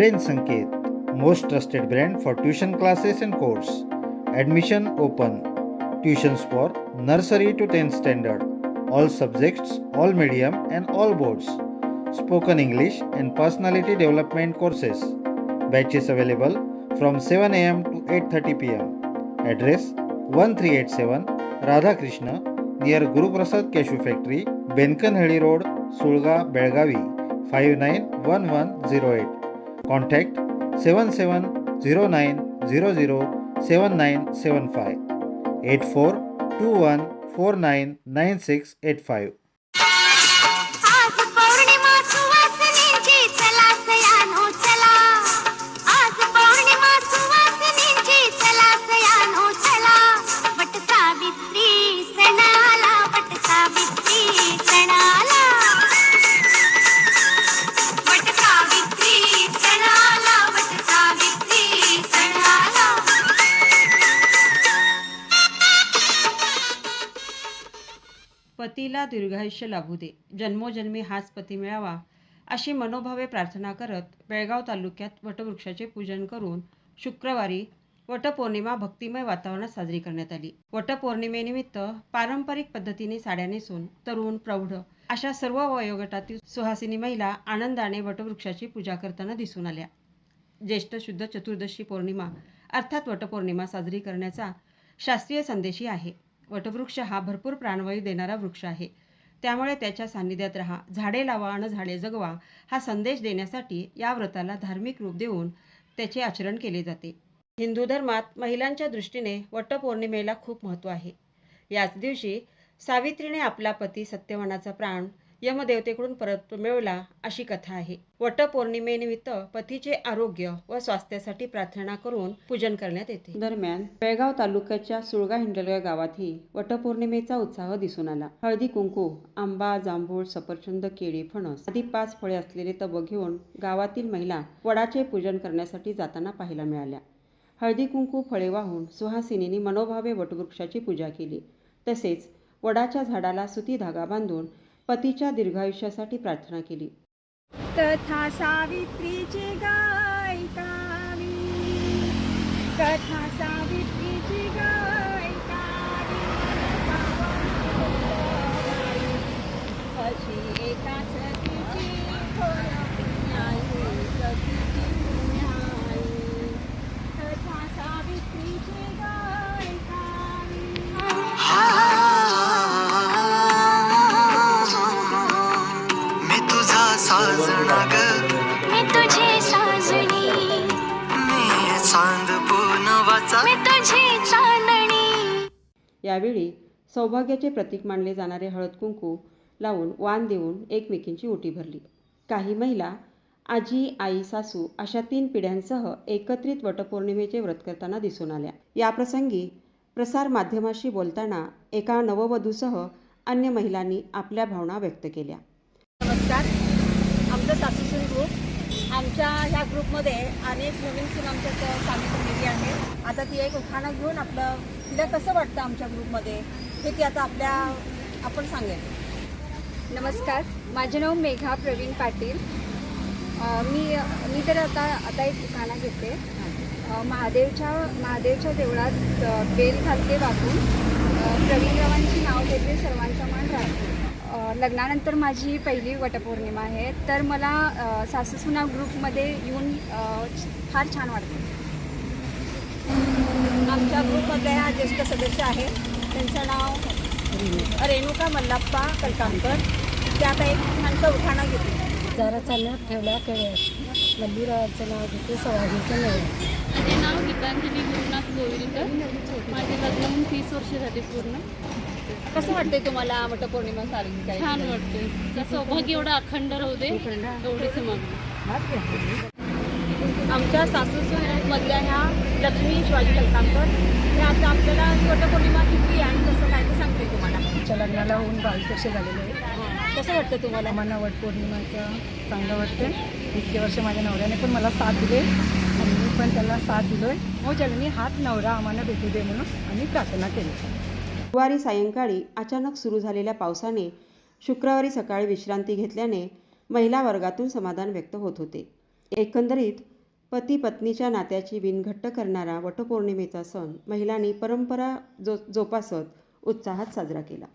Brain Sanket, most trusted brand for tuition classes and course. Admission open. Tuitions for nursery to 10th standard. All subjects, all medium and all boards. Spoken English and personality development courses. Batches available from 7 am to 8:30 pm. Address 1387 Radhakrishna near Guru Prasad Cashew Factory, Benkanhಳ್ಳಿ Road, Sulga, Belgavi 591108. Contact 7709007975 8421499685. पतीला दीर्घायुष्य लाभू दे. जन्मोजन्मी हाच पती मिळावा अशी मनोभावे प्रार्थना करत बेळगाव तालुक्यात वटवृक्षाचे पूजन करून शुक्रवारी वटपौर्णिमा भक्तिमय वातावरणात साजरी करण्यात आली. वटपौर्णिमेनिमित्त पारंपरिक पद्धतीने साड्या नेसून तरुण प्रौढ अशा सर्व वयोगटातील सुहासिनी महिला आनंदाने वटवृक्षाची पूजा करताना दिसून आल्या. ज्येष्ठ शुद्ध चतुर्दशी पौर्णिमा अर्थात वटपौर्णिमा साजरी करण्याचा शास्त्रीय संदेशही आहे. वटवृक्ष हा भरपूर प्राणवायू देणारा वृक्ष आहे. त्यामुळे त्याच्या सान्निध्यात राहा. झाडे लावा आणि झाडे जगवा हा संदेश देण्यासाठी या व्रताला धार्मिक रूप देऊन त्याचे आचरण केले जाते. हिंदू धर्मात महिलांच्या दृष्टीने वटपौर्णिमेला खूप महत्त्व आहे. याच दिवशी सावित्रीने आपला पती सत्यवानाचा प्राण यमदेवतेकडून परत मिळवला अशी कथा आहे. वटपौर्णिमेनिमित्त पतीचे आरोग्य व स्वास्थ्यासाठी प्रार्थना करून पूजन करण्यात येते. दरम्यान बेळगाव तालुक्याच्या सुळगा हिंडलगा गावातही वटपौर्णिमेचा उत्साह दिसून आला. हळदी कुंकू आंबा जांभूळ सफरचंद केळी फणस आदी पाच फळे असलेले तब घेऊन गावातील महिला वडाचे पूजन करण्यासाठी जाताना पाहायला मिळाल्या. हळदी कुंकू फळे वाहून सुहासिनींनी मनोभावे वटवृक्षाची पूजा केली. तसेच वडाच्या झाडाला सुती धागा बांधून पतीच्या दीर्घायुष्यासाठी प्रार्थना केली. तथा सावित्रीची गायिका कथा साजना ग मी तुझी साजणी. मी चांद पूनवाचा मी तुझी चांदणी. यावेळी सौभाग्याचे प्रतीक मानले जाणारे हळद कुंकू लावून वाण देऊन एकमेकींची ओटी भरली. काही महिला आजी आई सासू अशा तीन पिढ्यांसह एकत्रित वटपौर्णिमेचे व्रत करताना दिसून आल्या. याप्रसंगी प्रसार माध्यमाशी बोलताना एका नववधूसह अन्य महिलांनी आपल्या भावना व्यक्त केल्या. नमस्कार. आमचं सासूसून ग्रुप आमच्या ह्या ग्रुपमध्ये अनेक नवीन सून आमच्या सामील झालेली आहे आता ती एक उखाणा घेऊन आपलं तिला कसं वाटतं आमच्या ग्रुपमध्ये हे ती आता आपल्या आपण सांगेल. नमस्कार माझे नाव मेघा प्रवीण पाटील. मी मी तर आता आता एक ठिकाणा घेते. महादेवच्या महादेवच्या देवळात बेल घालते वाकून. प्रवीण प्रवीणरावांची नाव घेते सर्वांचा मान राखते लग्नानंतर माझी पहिली वटपौर्णिमा आहे. तर मला सासूसुना ग्रुपमध्ये येऊन फार छान वाटतं. आमच्या ग्रुपमधल्या ह्या ज्येष्ठ सदस्य आहेत त्यांचं नाव रेणुका मल्लाप्पा कलकामकर. ते आता एक छानचं उखाणा घेते. जरा चालण्यात ठेवल्या कळ्या. मल्लीरावाचं नाव घेते सवाजीचं नाव. माझे नाव गीतांजली गुरुनाथ गोविलकर माझे लग्न होऊन तीस वर्ष झाले पूर्ण. कसं वाटतंय तुम्हाला वटपौर्णिमा साजरी करायची? छान वाटते तर सौभाग्य एवढं अखंड राहू दे एवढीच मागणी आमच्या सासू मधल्या ह्या लक्ष्मी शिवाजी कलकामकर हे आता आपल्याला वटपौर्णिमा किती आहे आणि कसं काय ते सांगते तुम्हाला. आमच्या लग्नाला होऊन बावीस वर्ष झालेले आहे कसं वाटतं तुम्हाला? मला वट पौर्णिमाचं चांगलं वाटतं इतके वर्ष माझ्या नवऱ्याने पण मला साथ दिले. आणि मी पण त्यांना साथ दिलोय. हो जननी हाच नवरा आम्हाला भेटू दे म्हणून आम्ही प्रार्थना केली. गुरुवारी सायंकाळी अचानक सुरू झालेल्या पावसाने शुक्रवारी सकाळी विश्रांती घेतल्याने महिला वर्गातून समाधान व्यक्त होत होते. एकंदरीत पती पत्नीच्या नात्याची विण घट्ट करणारा वटपौर्णिमेचा सण महिलांनी परंपरा जो जोपासत उत्साहात साजरा केला.